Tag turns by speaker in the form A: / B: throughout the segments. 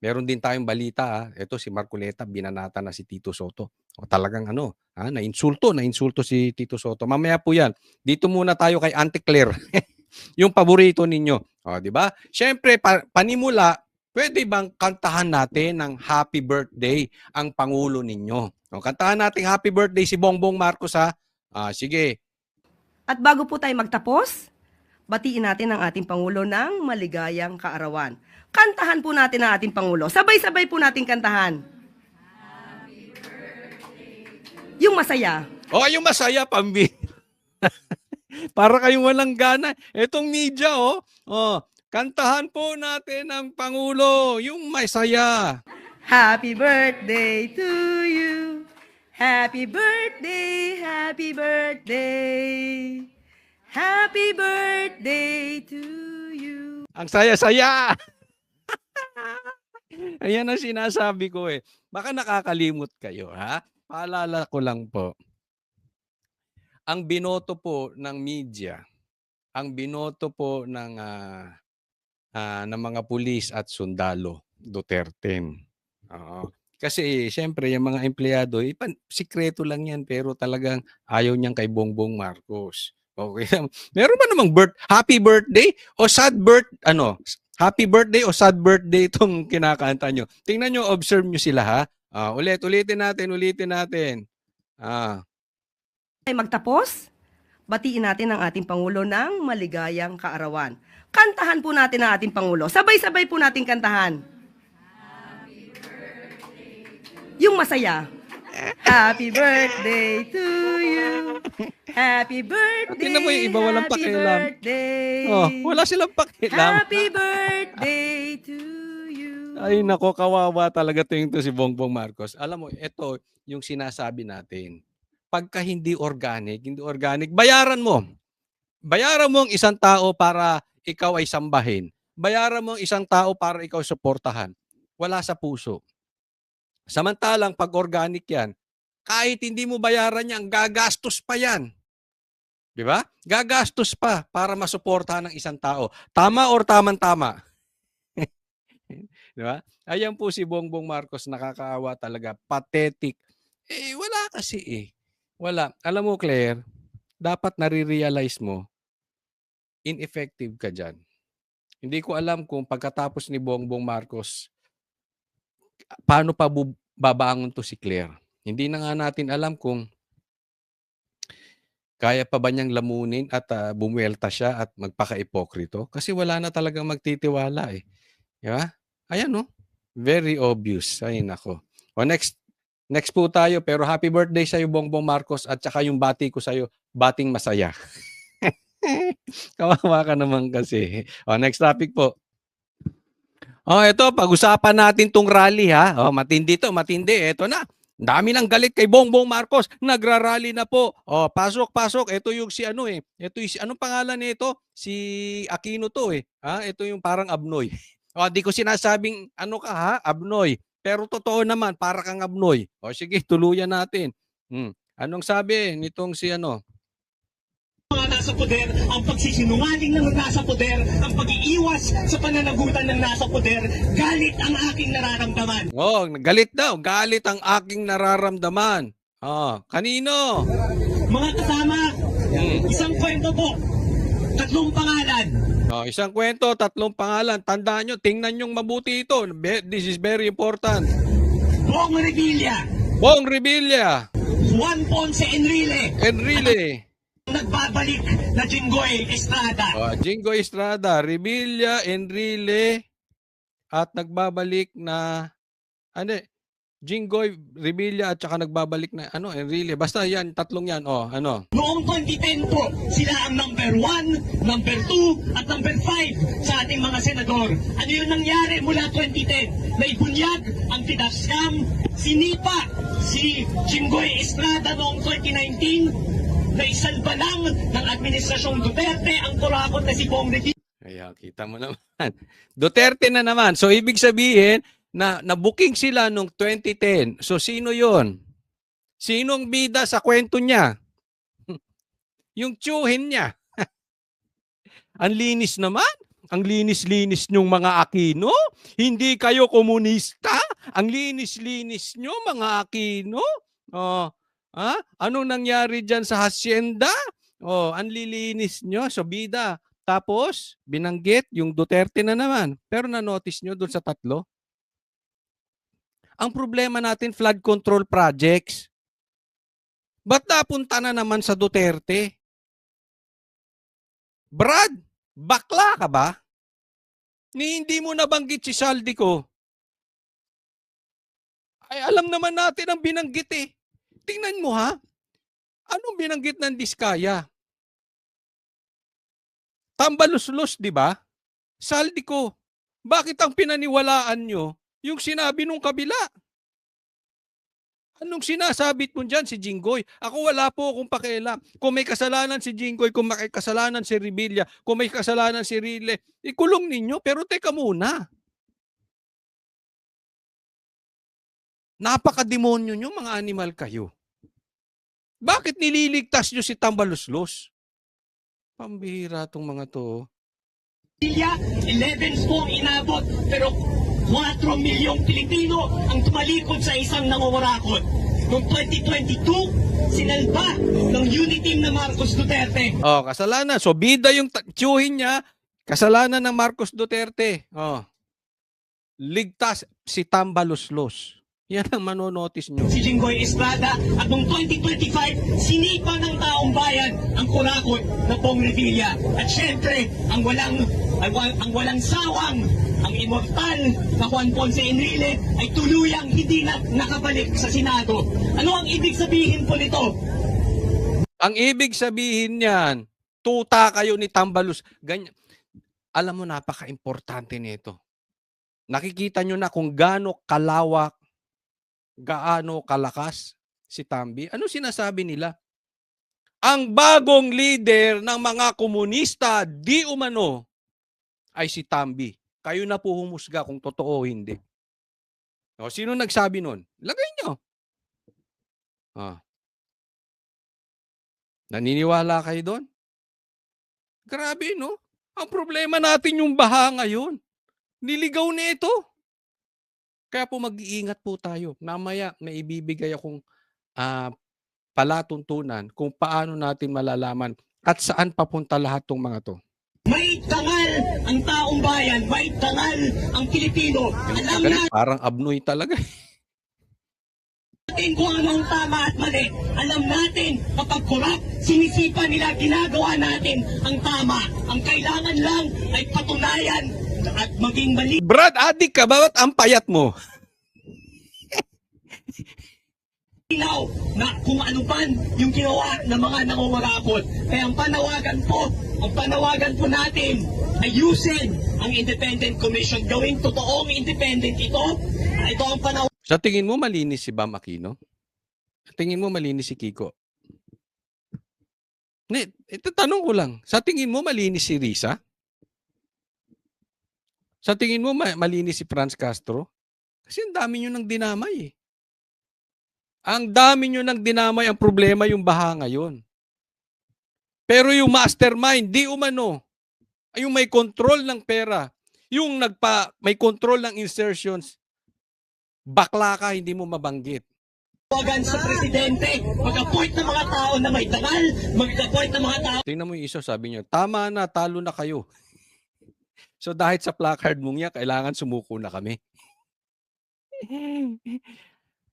A: meron din tayong balita, ah. Ito si Marcoleta, binanata na si Tito Soto. O talagang ano, ah, nainsulto, nainsulto si Tito Soto. Mamaya po yan. Dito muna tayo kay Auntie Claire. yung paborito ninyo. O, di ba? Siyempre, pa- panimula, pwede bang kantahan natin ng happy birthday ang Pangulo ninyo? O, kantahan natin happy birthday si Bongbong Marcos ha. Ah, sige.
B: At bago po tayo magtapos, batiin natin ang ating Pangulo ng maligayang kaarawan. Kantahan po natin ang ating Pangulo. Sabay-sabay po natin kantahan. Yung masaya.
A: O, yung masaya, pambi. Para kayong walang gana. Etong media, oh. Oh, kantahan po natin ang Pangulo, yung masaya.
B: Happy birthday to you. Happy birthday, happy birthday. Happy birthday to you.
A: Ang saya-saya. Ayan ang sinasabi ko eh. Baka nakakalimot kayo, ha? Paalala ko lang po. Ang binoto po ng media, ang binoto po ng ah, ah, ng mga pulis at sundalo, Duterte. Oo. Kasi siyempre yung mga empleyado, ipan, sikreto lang yan pero talagang ayaw niyang kay Bongbong Marcos. Okay. Meron ba namang birth, happy birthday o sad birth, ano, happy birthday o sad birthday itong kinakanta nyo. Tingnan nyo, observe nyo sila ha. Ah, ulit, ulitin natin, ulitin natin. Ah,
B: Ay magtapos, batiin natin ang ating Pangulo ng maligayang kaarawan. Kantahan po natin ang ating Pangulo. Sabay-sabay po natin kantahan. Yung masaya. Happy birthday to you. Happy birthday.
A: Tingnan mo yung iba, walang
B: happy
A: pakialam.
B: birthday.
A: oh, wala silang pakialam.
B: Happy birthday to you.
A: Ay nako, kawawa talaga yung to si Bongbong Marcos. Alam mo, ito yung sinasabi natin. Pagka hindi organic, hindi organic, bayaran mo. Bayaran mo ang isang tao para ikaw ay sambahin. Bayaran mo ang isang tao para ikaw suportahan. Wala sa puso. Samantalang pag organic yan, kahit hindi mo bayaran yan, gagastos pa yan. Di ba? Gagastos pa para masuportahan ng isang tao. Tama or tamang-tama? Di ba? Ayan po si Bongbong Marcos, nakakaawa talaga. Pathetic. Eh, wala kasi eh. Wala. Alam mo, Claire, dapat nare-realize mo, ineffective ka dyan. Hindi ko alam kung pagkatapos ni Bongbong Marcos, paano pa babangon to si Claire. Hindi na nga natin alam kung kaya pa ba niyang lamunin at ah, bumuelta siya at magpaka-ipokrito kasi wala na talagang magtitiwala eh. Di ba? Ayan no. Very obvious. Ay nako. O next next po tayo pero happy birthday sa iyo Bongbong Marcos at saka yung bati ko sa iyo, bating masaya. Kawawa ka naman kasi. O next topic po. Oh, ito pag-usapan natin tong rally ha. Oh, matindi to, matindi. Ito na. Dami ng galit kay Bongbong Marcos. Nagrarally na po. Oh, pasok, pasok. Ito yung si ano eh. Ito yung si anong pangalan nito? Si Aquino to eh. Ha? Ito yung parang abnoy. O, di ko sinasabing ano ka ha, abnoy. Pero totoo naman, para kang abnoy. O sige, tuluyan natin. Hmm. Anong sabi nitong si ano?
C: Nasa poder, ang pagsisinungaling ng nasa poder, ang pag-iiwas sa pananagutan ng nasa poder, galit ang aking nararamdaman.
A: Oh, galit daw. Galit ang aking nararamdaman. Ah, kanino?
C: Mga kasama,
A: Hmm.
C: isang kwento po, tatlong pangalan,
A: Oh, isang kwento, tatlong pangalan. Tandaan nyo, tingnan nyo mabuti ito. This is very important.
C: Bong Revilla,
A: Bong Revilla,
C: Juan Ponce Enrile,
A: Enrile,
C: nagbabalik na Jinggoy Estrada.
A: oh, Jingo Estrada, Revilla, Enrile, at nagbabalik na, ano, eh, Jingoy, Revilla, at saka nagbabalik na, ano, Enrile. Basta yan, tatlong yan, oh, ano.
C: Noong 2010 po, sila ang number 1, number 2, at number 5 sa ating mga senador. Ano yung nangyari mula 2010? Naibunyag ang Tidascam, sinipa si Jinggoy Estrada noong 2019, naisalba lang ng Administrasyong Duterte ang kurakot na si Bong Revilla.
A: Kaya kita mo naman. Duterte na naman. So ibig sabihin na na-booking sila nung 2010. So sino 'yon? Sinong bida sa kwento niya? Yung tsuhin niya. Ang linis naman. Ang linis-linis nyong mga Aquino? Hindi kayo komunista? Ang linis-linis nyo mga Aquino? Oh, ha? Anong nangyari dyan sa hacienda? Oh, ang lilinis nyo, so bida. Tapos, binanggit yung Duterte na naman. Pero na-notice nyo doon sa tatlo? Ang problema natin, flood control projects. Ba't napunta na naman sa Duterte? Brad, bakla ka ba? Ni hindi mo nabanggit si Saldi ko. Ay, alam naman natin ang binanggit eh. Tingnan mo ha. Anong binanggit ng Diskaya? Tambaluslos, di ba? Saldi ko. Bakit ang pinaniwalaan nyo yung sinabi nung kabila? Anong sinasabit mo dyan si Jinggoy? Ako wala po akong pakialam. Kung may kasalanan si Jinggoy, kung may kasalanan si Revilla, kung may kasalanan si Rile, ikulong ninyo. Pero teka muna. Napakademonyo nyo, mga animal kayo. Bakit nililigtas nyo si Tambaluslos? Pambihira tong mga to. oh.
C: Pilya, 11 po inabot, pero 4 milyong Pilipino ang tumalikod sa isang nangungurakot. Noong 2022, sinalba ng unity team na Marcos Duterte.
A: Oh, kasalanan. So bida yung tiyuhin niya, kasalanan ng Marcos Duterte. Oh. Ligtas si Tambaluslos. Yan ang manonotice nyo.
C: Si Jinggoy Estrada at noong 2025, sinipa ng taong bayan ang kurakot na Pong Revilla. At syempre, ang walang, ang, ang walang sawang, ang immortal na Juan Ponce Enrile ay tuluyang hindi na nakabalik sa Senado. Ano ang ibig sabihin po nito?
A: Ang ibig sabihin niyan, tuta kayo ni Tambalus. Ganyan. Alam mo, napaka-importante nito. Nakikita nyo na kung gaano kalawak, gaano kalakas si Tambi. Ano sinasabi nila? Ang bagong leader ng mga komunista, di umano, ay si Tambi. Kayo na po humusga kung totoo o hindi. O, sino nagsabi nun? Lagay nyo. Ah. Naniniwala kayo doon? Grabe, no? Ang problema natin yung baha ngayon. Niligaw na ito. Kaya po mag-iingat po tayo. Mamaya may ibibigay akong ah, palatuntunan kung paano natin malalaman at saan papunta lahat tong mga to.
C: May tangal ang taong bayan, may tangal ang Pilipino. Alam
A: Galing, Parang abnoy talaga.
C: natin kung ano ang tama at mali. Alam natin kapag korap, sinisipa nila, ginagawa natin ang tama. Ang kailangan lang ay patunayan at maging mali
A: Brad, adik ka ba? Ba't ang payat mo?
C: Linaw na kung ano man yung ginawa ng mga nangungurakot. Kaya ang panawagan po, ang panawagan po natin ay ayusin ang Independent Commission. Gawing totoong independent ito. Ito ang panawagan.
A: Sa tingin mo malinis si Bam Aquino? Sa tingin mo malinis si Kiko? Ito tanong ko lang. Sa tingin mo malinis si Risa? Sa tingin mo ma- malinis si Franz Castro? Kasi ang dami nyo nang dinamay eh. Ang dami nyo nang dinamay ang problema yung baha ngayon. Pero yung mastermind, di umano. Ay, Yung may control ng pera. Yung nagpa, may control ng insertions. Bakla ka, hindi mo mabanggit.
C: sa presidente, mag-appoint ng mga tao na may tangal, mag-appoint ng mga tao
A: Tingnan mo yung isa, sabi niya, tama na, talo na kayo. So dahil sa placard mong yan, kailangan sumuko na kami.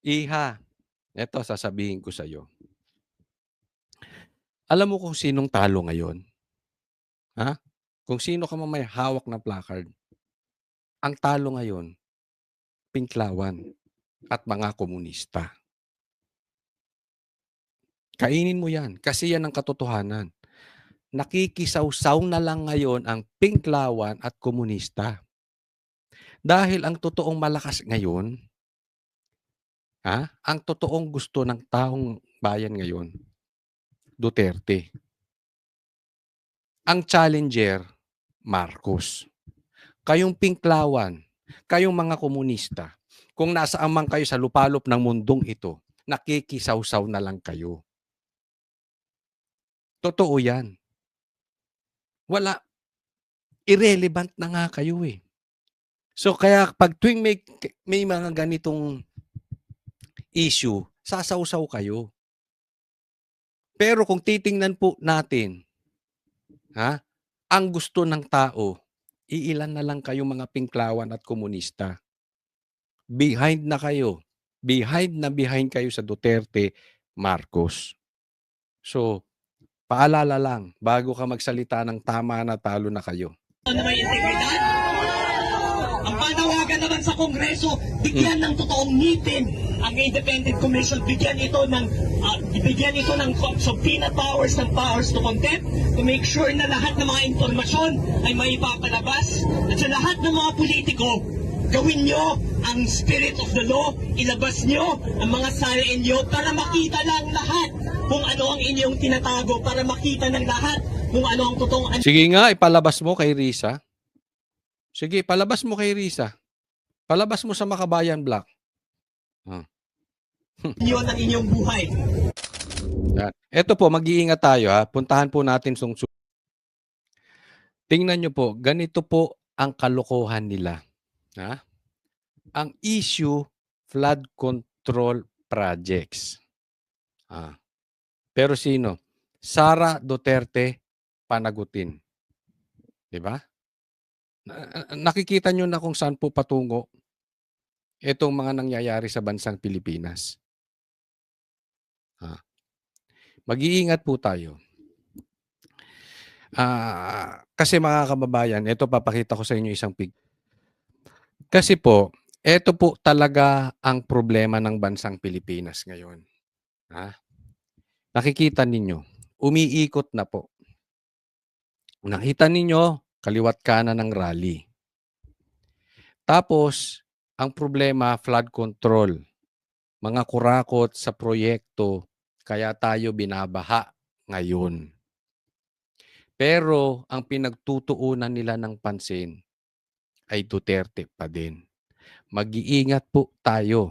A: Iha, eto sasabihin ko sa iyo. Alam mo kung sinong talo ngayon? Ha? Kung sino ka may hawak na placard. Ang talo ngayon, Pinklawan at mga komunista. Kainin mo yan kasi yan ang katotohanan nakikisawsaw na lang ngayon ang Pinklawan at komunista. Dahil ang totoong malakas ngayon, ha, ang totoong gusto ng taong bayan ngayon, Duterte. Ang challenger, Marcos. Kayong Pinklawan, kayong mga komunista, kung nasaan man kayo sa lupalop ng mundong ito, nakikisawsaw na lang kayo. Totoo yan. Wala. irrelevant na nga kayo eh. So kaya pag tuwing may, may mga ganitong issue, sasawsaw kayo. Pero kung titingnan po natin, ha, ang gusto ng tao, iilan na lang kayo mga pinklawan at komunista. Behind na kayo. Behind na behind kayo sa Duterte, Marcos. So, paalala lang, bago ka magsalita ng tama na talo na kayo.
C: na may integridad. Ang panawagan naman sa Kongreso, bigyan ng totoong ngipin ang Independent Commission, bigyan ito ng ah, bigyan ito ng subpoena powers ng powers to contempt to make sure na lahat ng mga impormasyon ay maipapalabas at sa lahat ng mga politiko gawin nyo ang spirit of the law, ilabas nyo ang mga salain nyo para makita ng lahat kung ano ang inyong tinatago, para makita ng lahat kung ano ang totoong
A: Sige nga, ipalabas mo kay Risa. Sige, palabas mo kay Risa. Palabas mo sa Makabayan Black.
C: anyo ng inyong buhay.
A: Yan. Ito po, mag-iingat tayo ha. Puntahan po natin sung su- Tingnan nyo po, ganito po ang kalokohan nila. Ha? Ang issue, flood control projects. Ah. Pero sino? Sara Duterte panagutin. 'Di ba? Na- Nakikita nyo na kung saan po patungo itong mga nangyayari sa bansang Pilipinas. Mag-iingat po tayo. Ah, kasi mga kababayan, ito papakita ko sa inyo isang pig. Kasi po, ito po talaga ang problema ng bansang Pilipinas ngayon. Ha? Nakikita ninyo, umiikot na po. Nakita ninyo, kaliwat kanan ng rally. Tapos, ang problema, flood control. Mga kurakot sa proyekto, kaya tayo binabaha ngayon. Pero ang pinagtutuunan nila ng pansin ay Duterte pa din. Mag-iingat po tayo.